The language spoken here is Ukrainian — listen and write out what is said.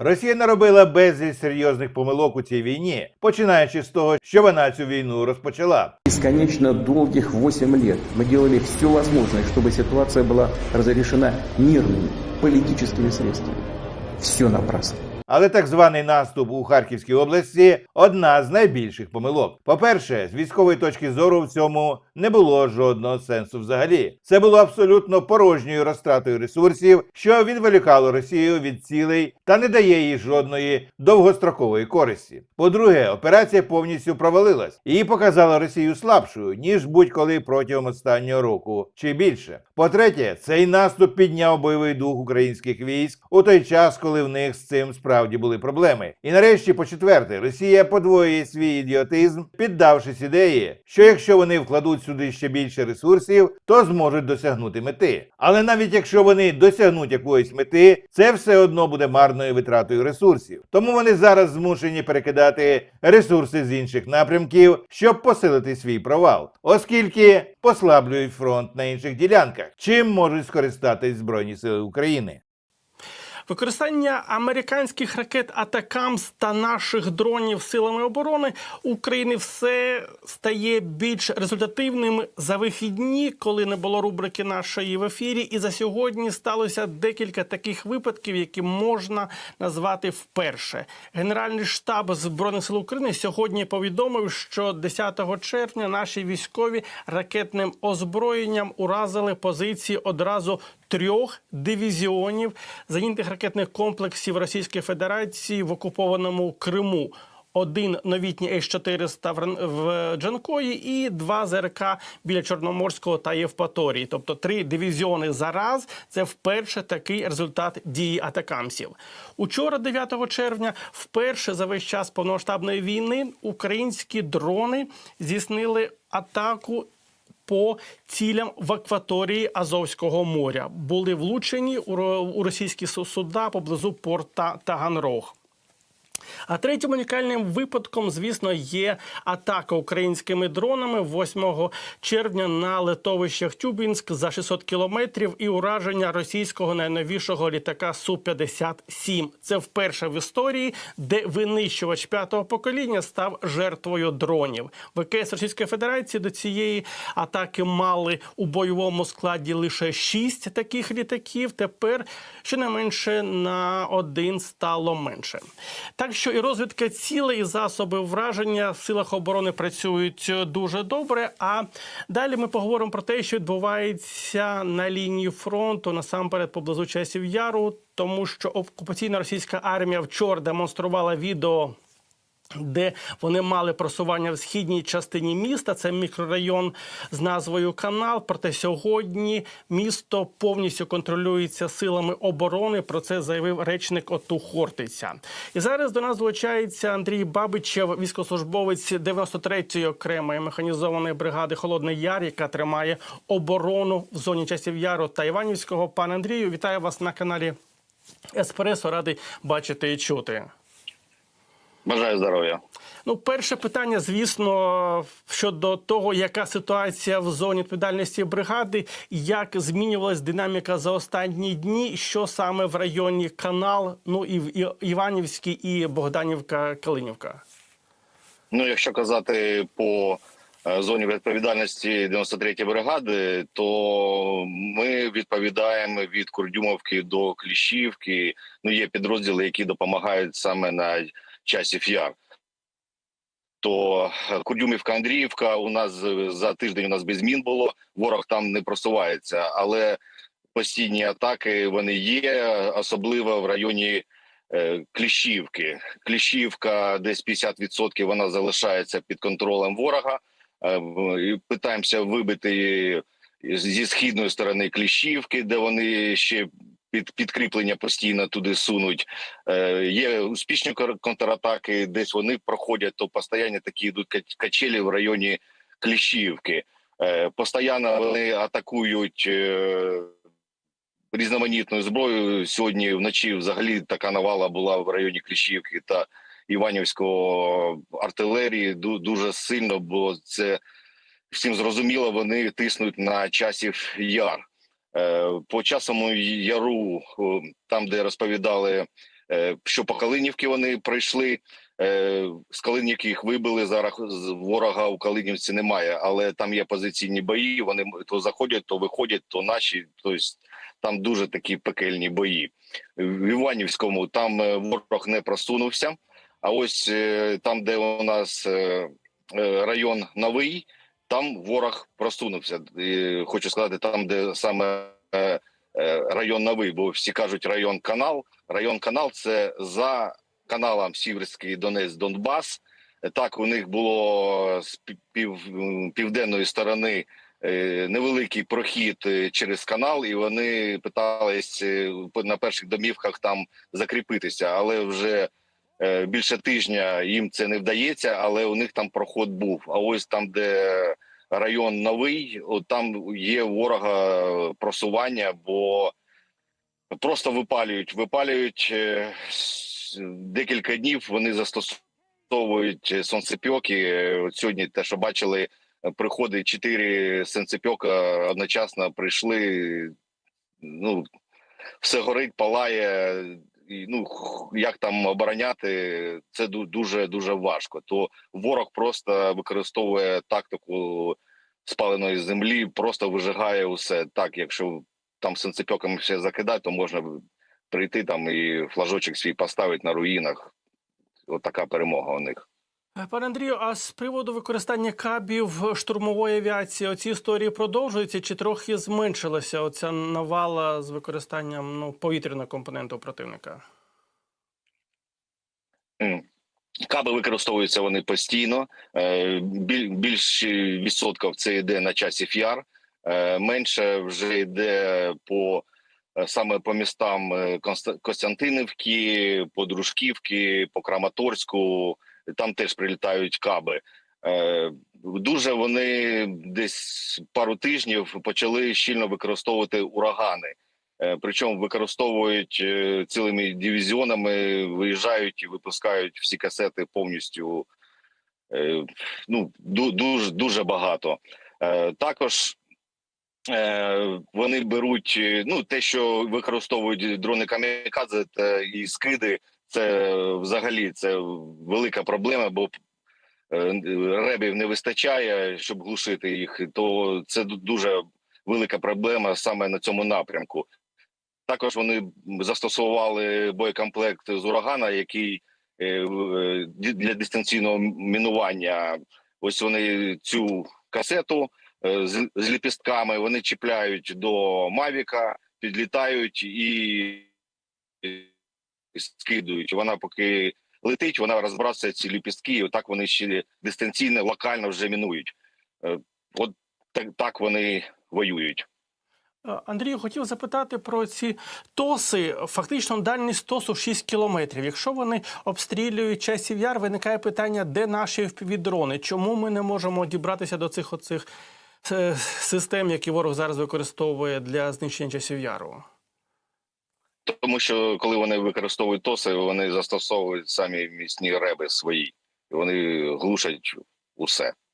Росія наробила безліч серйозних помилок у цій війні, починаючи з того, що вона цю війну розпочала. Бесконечно долгих 8 лет мы делали все возможное, чтобы ситуация была разрешена мирными политическими средствами. Все напрасно. Але так званий наступ у Харківській області одна з найбільших помилок. По-перше, з військової точки зору в цьому не було жодного сенсу взагалі. Це було абсолютно порожньою розтратою ресурсів, що відволікало Росію від цілей та не дає їй жодної довгострокової користі. По-друге, операція повністю провалилась і показала Росію слабшою ніж будь-коли протягом останнього року чи більше. По-третє, цей наступ підняв бойовий дух українських військ у той час, коли в них з цим справді були проблеми. І нарешті, по-четверте, Росія подвоює свій ідіотизм, піддавшись ідеї, що якщо вони вкладуть сюди ще більше ресурсів, то зможуть досягнути мети. Але навіть якщо вони досягнуть якоїсь мети, це все одно буде марною витратою ресурсів. Тому вони зараз змушені перекидати ресурси з інших напрямків, щоб посилити свій провал, оскільки послаблюють фронт на інших ділянках, чим можуть скористатись Збройні Сили України. Використання американських ракет Атакамс та наших дронів силами оборони України все стає більш результативним за вихідні, коли не було рубрики нашої в ефірі. І за сьогодні сталося декілька таких випадків, які можна назвати вперше. Генеральний штаб збройних сил України сьогодні повідомив, що 10 червня наші військові ракетним озброєнням уразили позиції одразу трьох дивізіонів зенітних ракетних комплексів Російської Федерації в окупованому Криму. Один новітній С-400 в Джанкої і два ЗРК біля Чорноморського та Євпаторії. Тобто три дивізіони зараз. Це вперше такий результат дії атакамсів. Учора, 9 червня, вперше за весь час повномасштабної війни українські дрони здійснили атаку по цілям в акваторії Азовського моря. Були влучені у ро- у російські су- суда поблизу порта Таганрог. А третім унікальним випадком, звісно, є атака українськими дронами 8 червня на литовищах Тюбінськ за 600 кілометрів і ураження російського найновішого літака Су-57. Це вперше в історії, де винищувач п'ятого покоління став жертвою дронів. ВКС Російської Федерації до цієї атаки мали у бойовому складі лише шість таких літаків. Тепер щонайменше на один стало менше. Так що і розвідка цілей, і засоби враження в силах оборони працюють дуже добре. А далі ми поговоримо про те, що відбувається на лінії фронту насамперед поблизу часів яру, тому що окупаційна російська армія вчора демонструвала відео. Де вони мали просування в східній частині міста, це мікрорайон з назвою Канал. Проте сьогодні місто повністю контролюється силами оборони. Про це заявив речник ОТУ Хортиця. І зараз до нас долучається Андрій Бабичев, військовослужбовець 93-ї окремої механізованої бригади Холодний Яр, яка тримає оборону в зоні часів Яру та Іванівського. Пане Андрію, вітаю вас на каналі Еспресо. Радий бачити і чути. Бажаю здоров'я. Ну, перше питання, звісно, щодо того, яка ситуація в зоні відповідальності бригади, як змінювалась динаміка за останні дні, що саме в районі Канал, ну і в Іванівській, і Богданівка, Калинівка. Ну, якщо казати по е, зоні відповідальності 93-ї бригади, то ми відповідаємо від Курдюмовки до Кліщівки. Ну, є підрозділи, які допомагають саме на часів яр. То е, Курдюмівка, Андріївка у нас е, за тиждень у нас без змін було. Ворог там не просувається, але постійні атаки вони є, особливо в районі е, Кліщівки. Кліщівка десь 50% вона залишається під контролем ворога. Е, Питаємося вибити зі східної сторони Кліщівки, де вони ще під підкріплення постійно туди сунуть. Е, Є успішні контратаки, десь вони проходять, то постійно такі йдуть качелі в районі Кліщівки. Е, Постійно вони атакують. е, різноманітною зброєю. Сьогодні вночі взагалі така навала була в районі Кліщівки та Іванівського артилерії. Дуже сильно, бо це всім зрозуміло. Вони тиснуть на часів яр. Е, По часому яру, там де розповідали Е, Що по Калинівки вони пройшли. Е, З Калинівки їх вибили зараз ворога у Калинівці немає, але там є позиційні бої. Вони то заходять, то виходять, то наші. Тобто там дуже такі пекельні бої. В Іванівському там ворог не просунувся. А ось там, де у нас район новий, там ворог просунувся. І хочу сказати, там, де саме е, е, район новий, бо всі кажуть район канал. Район канал це за каналом Сіверський Донець Донбас. Так, у них було з пів- пів, південної сторони е, невеликий прохід через канал, і вони питались на перших домівках там закріпитися, але вже більше тижня їм це не вдається, але у них там проход був. А ось там, де район новий, там є ворога просування, бо просто випалюють, випалюють е, декілька днів. Вони застосовують сонцепьоки. Е, От сьогодні те, що бачили, е, приходить чотири сонцепьока одночасно прийшли. Ну все горить, палає. Ну як там обороняти, це дуже дуже важко. То ворог просто використовує тактику спаленої землі, просто вижигає усе. Так, якщо там сенцепьоками все закидати, то можна прийти там і флажочок свій поставити на руїнах. От така перемога у них. Е, Пане Андрію, а з приводу використання кабів штурмової авіації, оці історії продовжуються чи трохи зменшилася оця навала з використанням ну, повітряного компоненту противника? Каби використовуються вони постійно. Е, біль- Більш відсотків це йде на часі фіар, е, менше вже йде по саме по містам Костянтинівки, по Дружківки, по Краматорську. Там теж прилітають каби. Е, Дуже вони десь пару тижнів почали щільно використовувати урагани. Е, Причому використовують е, цілими дивізіонами, виїжджають і випускають всі касети повністю. Ну ду- дуже дуже багато. Також вони беруть ну те, що використовують дрони камікадзе та і скиди. Це взагалі це велика проблема, бо е, ребів не вистачає, щоб глушити їх. То це дуже велика проблема саме на цьому напрямку. Також вони застосували боєкомплект з урагана, який е, е, для дистанційного мінування. Ось вони цю касету з, ліпістками вони чіпляють до Мавіка, підлітають і скидують. Вона поки летить, вона розбрасує ці ліпістки, і отак вони ще дистанційно, локально вже мінують. Е, От так, так вони воюють. Е, Андрію, хотів запитати про ці тоси. Фактично дальність тосу 6 кілометрів. Якщо вони обстрілюють часів яр, виникає питання, де наші впівдрони? Чому ми не можемо дібратися до цих оцих е, систем, які ворог зараз використовує для знищення часів яру? Тому що коли вони використовують тоси, вони застосовують самі міцні реби свої, і вони глушать усе.